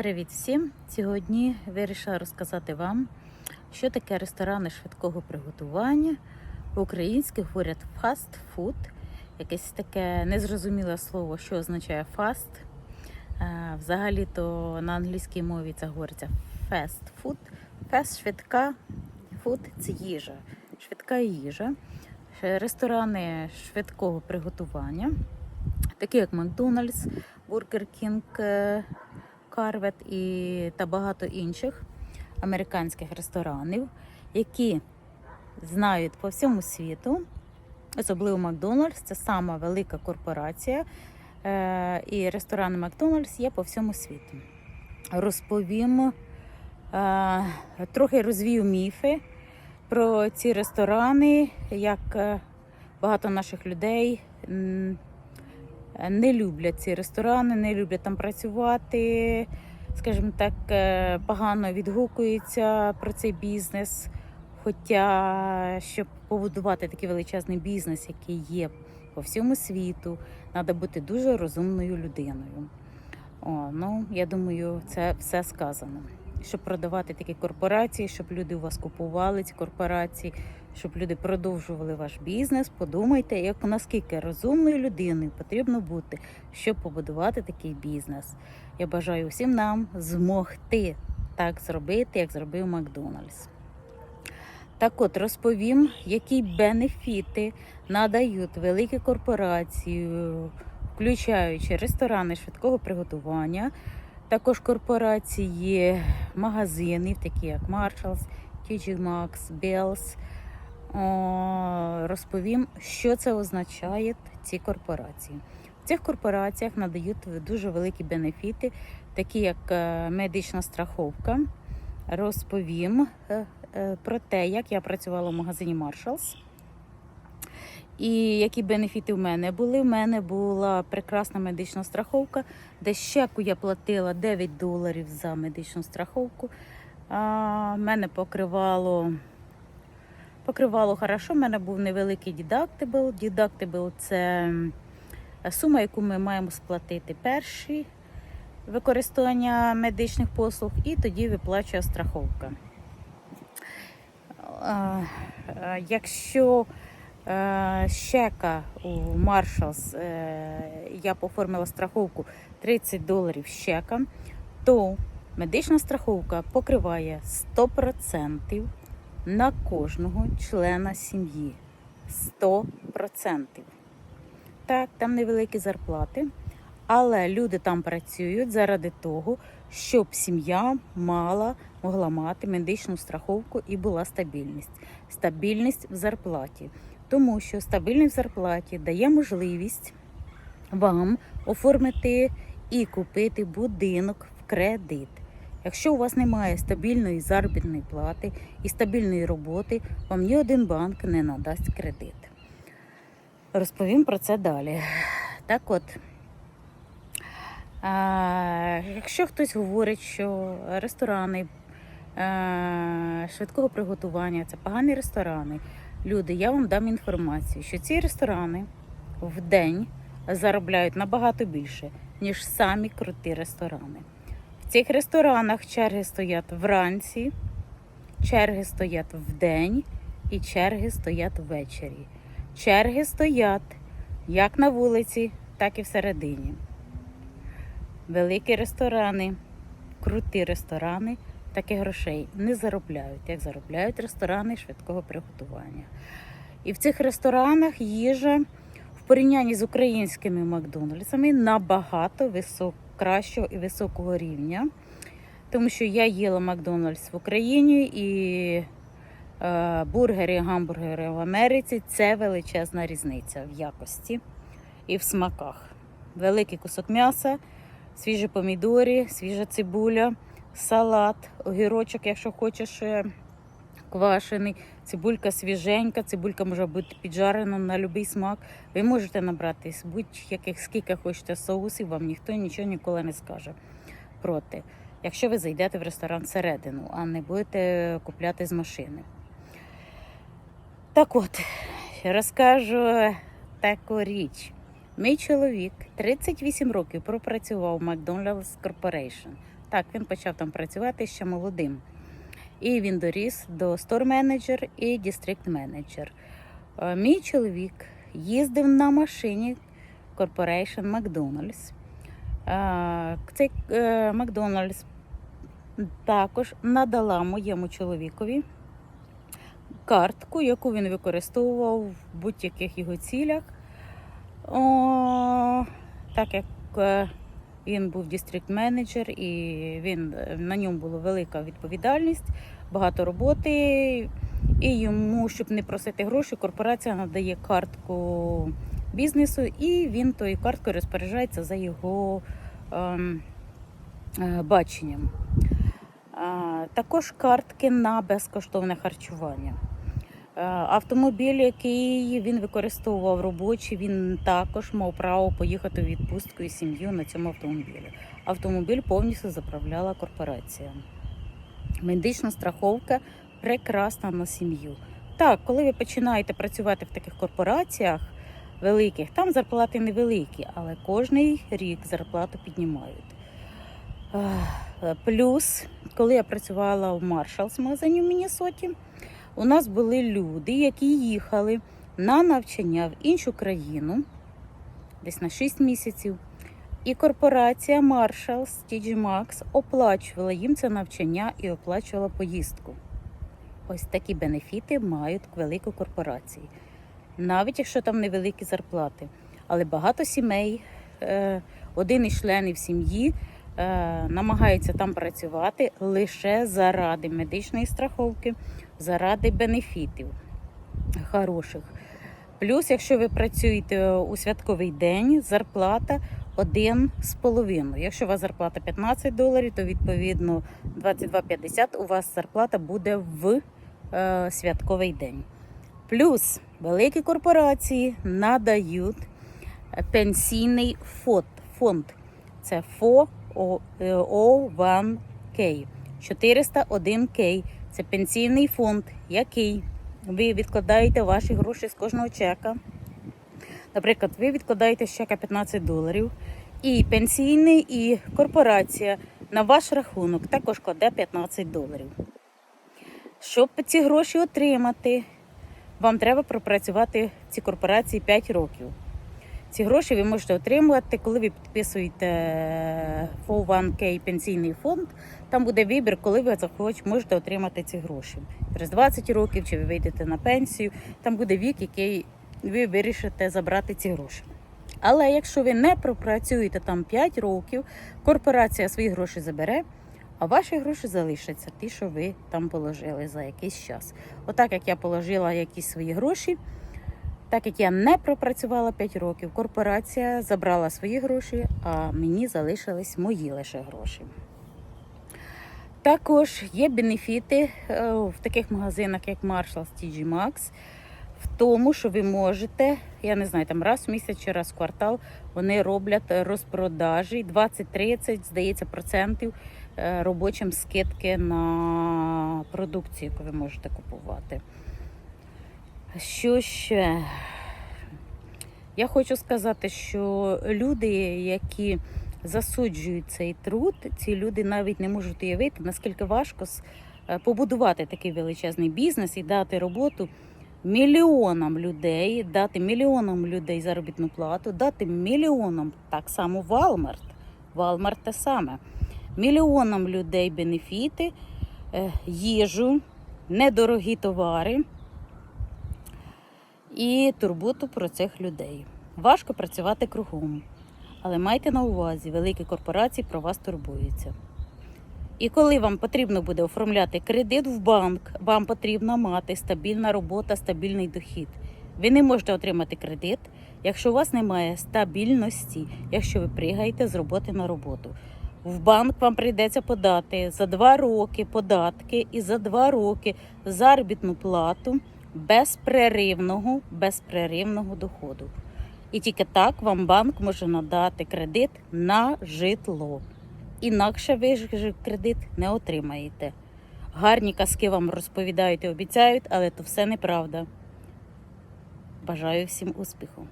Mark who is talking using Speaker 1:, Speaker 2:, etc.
Speaker 1: Привіт всім! Сьогодні вирішила розказати вам, що таке ресторани швидкого приготування. По-українськи говорять фаст-фуд. Якесь таке незрозуміле слово, що означає фаст. Е, Взагалі-то на англійській мові це говориться fast food. Fast – швидка, фуд це їжа. Швидка їжа. Е, Ресторани швидкого приготування, такі як Макдональдс, Бургер Кінг, Карвет і та багато інших американських ресторанів, які знають по всьому світу, особливо Макдональдс, це сама велика корпорація, е, і ресторани Макдональдс є по всьому світу. Розповім, е, трохи розвію міфи про ці ресторани, як е, багато наших людей. Не люблять ці ресторани, не люблять там працювати, скажімо так, е, погано відгукуються про цей бізнес. Хоча, щоб побудувати такий величезний бізнес, який є по всьому світу, треба бути дуже розумною людиною. О, ну, я думаю, це все сказано. Щоб продавати такі корпорації, щоб люди у вас купували ці корпорації, щоб люди продовжували ваш бізнес. Подумайте, як наскільки розумною людиною потрібно бути, щоб побудувати такий бізнес. Я бажаю всім нам змогти так зробити, як зробив Макдональдс. Так от розповім, які бенефіти надають великі корпорації, включаючи ресторани швидкого приготування, також корпорації магазинів, такі як Marshalls, TG Maxx, Bells. О, Розповім, що це означає ці корпорації. В цих корпораціях надають дуже великі бенефіти, такі як е, медична страховка. Розповім е, е, про те, як я працювала в магазині Marshalls. І які бенефіти в мене були. У мене була прекрасна медична страховка, де щеку я платила 9 доларів за медичну страховку. А, мене покривало покривало хорошо. У мене був невеликий дідактибл. Дідактибл це сума, яку ми маємо сплатити перші використання медичних послуг, і тоді виплачує страховка. Якщо е, щека у Marshalls, е, я поформила страховку 30 доларів щека, то медична страховка покриває 100% на кожного члена сім'ї. 100%. Так, там невеликі зарплати, але люди там працюють заради того, щоб сім'я мала, могла мати медичну страховку і була стабільність. Стабільність в зарплаті. Тому що стабільність в зарплаті дає можливість вам оформити і купити будинок в кредит. Якщо у вас немає стабільної заробітної плати і стабільної роботи, вам ні один банк не надасть кредит. Розповім про це далі. Так от, а, якщо хтось говорить, що ресторани е, швидкого приготування це погані ресторани, люди, я вам дам інформацію, що ці ресторани в день заробляють набагато більше, ніж самі круті ресторани. В цих ресторанах черги стоять вранці, черги стоять вдень і черги стоять ввечері. Черги стоять як на вулиці, так і всередині. Великі ресторани, круті ресторани таких грошей не заробляють, як заробляють ресторани швидкого приготування. І в цих ресторанах їжа в порівнянні з українськими Макдональдсами набагато висок, кращого і високого рівня. Тому що я їла Макдональдс в Україні і е, бургери, гамбургери в Америці це величезна різниця в якості і в смаках. Великий кусок м'яса, свіжі помідори, свіжа цибуля, салат, огірочок, якщо хочеш е, квашений, цибулька свіженька, цибулька може бути піджарена на будь-який смак. Ви можете набрати будь-яких скільки хочете соусів, вам ніхто нічого ніколи не скаже проти. Якщо ви зайдете в ресторан всередину, а не будете купляти з машини. Так от, розкажу таку річ. Мій чоловік 38 років пропрацював в McDonald's Corporation. Так, він почав там працювати ще молодим. І він доріс до стор-менеджер і дистрикт-менеджер. Е, Мій чоловік їздив на машині Corporation McDonald's. Е, Цей е, Макдональдс також надала моєму чоловікові картку, яку він використовував в будь-яких його цілях. О, так як е, він був дистрикт-менеджер і він, е, на ньому була велика відповідальність, багато роботи. І йому, щоб не просити гроші, корпорація надає картку бізнесу, і він тою карткою розпоряджається за його ем, е, баченням. А, також картки на безкоштовне харчування. Е, Автомобіль, який він використовував робочий, він також мав право поїхати у відпустку із сім'єю на цьому автомобілі. Автомобіль повністю заправляла корпорація. Медична страховка прекрасна на сім'ю. Так, коли ви починаєте працювати в таких корпораціях великих, там зарплати невеликі, але кожний рік зарплату піднімають. Е, Плюс, коли я працювала в Маршалс магазині в Міннесоті, у нас були люди, які їхали на навчання в іншу країну десь на 6 місяців. І корпорація Marshalls TG Maxx оплачувала їм це навчання і оплачувала поїздку. Ось такі бенефіти мають великі корпорації, навіть якщо там невеликі зарплати. Але багато сімей, е, один із членів сім'ї е, намагається там працювати лише заради медичної страховки, заради бенефітів хороших. Плюс, якщо ви працюєте у святковий день, зарплата 1,5. Якщо у вас зарплата 15 доларів, то відповідно 22,50 у вас зарплата буде в е, святковий день. Плюс великі корпорації надають пенсійний фонд. Це ФО О1К. 401К. Це пенсійний фонд, який ви відкладаєте ваші гроші з кожного чека. Наприклад, ви відкладаєте з чека 15 доларів, і пенсійний, і корпорація на ваш рахунок також кладе 15 доларів. Щоб ці гроші отримати, вам треба пропрацювати в цій корпорації 5 років. Ці гроші ви можете отримувати, коли ви підписуєте 401k пенсійний фонд. Там буде вибір, коли ви захочете, можете отримати ці гроші. Через 20 років чи ви вийдете на пенсію, там буде вік, який ви вирішите забрати ці гроші. Але якщо ви не пропрацюєте там 5 років, корпорація свої гроші забере, а ваші гроші залишаться, ті, що ви там положили за якийсь час. Отак, як я положила якісь свої гроші. Так як я не пропрацювала 5 років, корпорація забрала свої гроші, а мені залишились мої лише гроші. Також є бенефіти е, в таких магазинах, як Marshalls TG Maxx, в тому, що ви можете, я не знаю, там раз в місяць чи раз в квартал вони роблять розпродажі 20-30, здається, процентів е, робочим скидки на продукцію, яку ви можете купувати. Що ще? Я хочу сказати, що люди, які засуджують цей труд, ці люди навіть не можуть уявити, наскільки важко е, побудувати такий величезний бізнес і дати роботу мільйонам людей, дати мільйонам людей заробітну плату, дати мільйонам так само Walmart. Walmart те саме. Мільйонам людей бенефіти, е, їжу, недорогі товари і турботу про цих людей. Важко працювати кругом, але майте на увазі, великі корпорації про вас турбуються. І коли вам потрібно буде оформляти кредит в банк, вам потрібно мати стабільна робота, стабільний дохід. Ви не можете отримати кредит, якщо у вас немає стабільності, якщо ви пригаєте з роботи на роботу. В банк вам прийдеться подати за два роки податки і за два роки заробітну плату безпреривного, безпреривного доходу. І тільки так вам банк може надати кредит на житло. Інакше ви ж кредит не отримаєте. Гарні казки вам розповідають і обіцяють, але то все неправда. Бажаю всім успіху!